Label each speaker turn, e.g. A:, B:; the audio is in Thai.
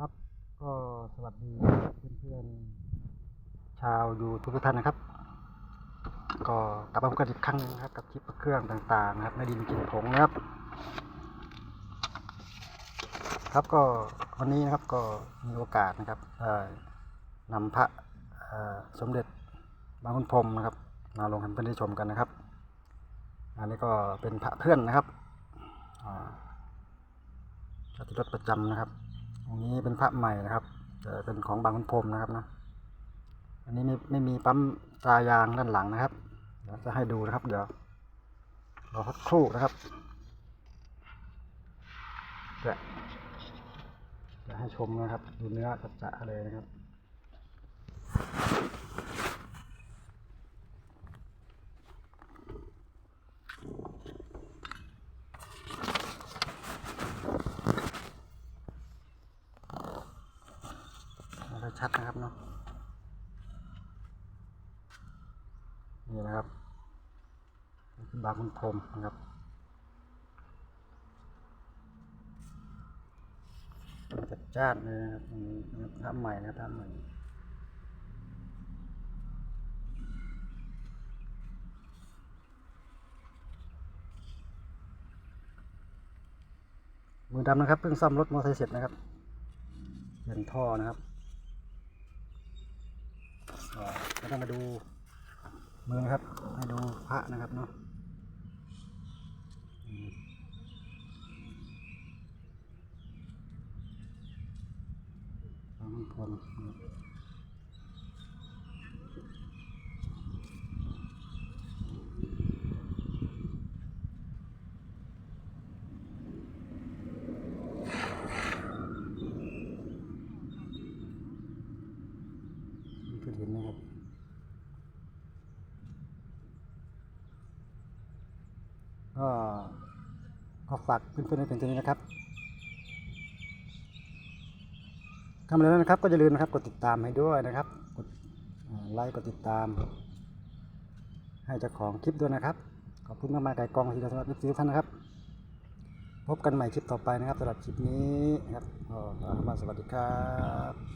A: ครับก็สวัสดีเพื่อนๆชาวยูทูบทุกท่านนะครับ ก็กลับมาพบกันอีกครั้งนึงนะครับ กับคลิปเครื่องต่างๆนะครับในดินกินผงนะครับ ครับก็วันนี้นะครับก็มีโอกาสนะครับนำพระสมเด็จบางขุนพรมนะครับ มาลงให้เพื่อนได้ชมกันนะครับ อันนี้ก็เป็นพระเพื่อนนะครับอ่าจติรถประจำนะครับ อันนี้เป็นพระใหม่นะครับแต่เป็นของบางคุณพรมนะครับนะอันนี้ไม่ไม่มีปั๊มตายางด้านหลังนะครับ เดี๋ยวจะให้ดูนะครับ เดี๋ยวรอสักครู่นะครับจะจะให้ชมนะครับ ดูเนื้อจะๆเลยนะครับ ไม่ค่อย ชัดนะครับเนาะนี่นะครับบางคุณพรมนะครับจัดจ้านเลยนะครับอันนี้นะครับทำใหม่นะครับทำใหม่มือดำนะครับเพิ่งซ่อมรถมอเตอร์ไซค์เสร็จนะครับเปลี่ยนท่อนะครับ ก็ต้องมาดูมือนะครับให้ดูพระนะครับเนาะอืมบางคนครับคือเห็นนะครับ ก็ฝากเพื่อนๆในเพจนี้นะครับเข้ามาแล้วนะครับ ก็อย่าลืมนะครับ กดติดตามให้ด้วยนะครับ กดไลค์ กดติดตาม ให้เจ้าของคลิปด้วยนะครับ ขอบคุณมากๆไก่กองที่เราสำหรับทุกท่านนะครับ พบกันใหม่คลิปต่อไปนะครับสำหรับคลิปนี้นะครับขอคำว่าสวัสดีครับ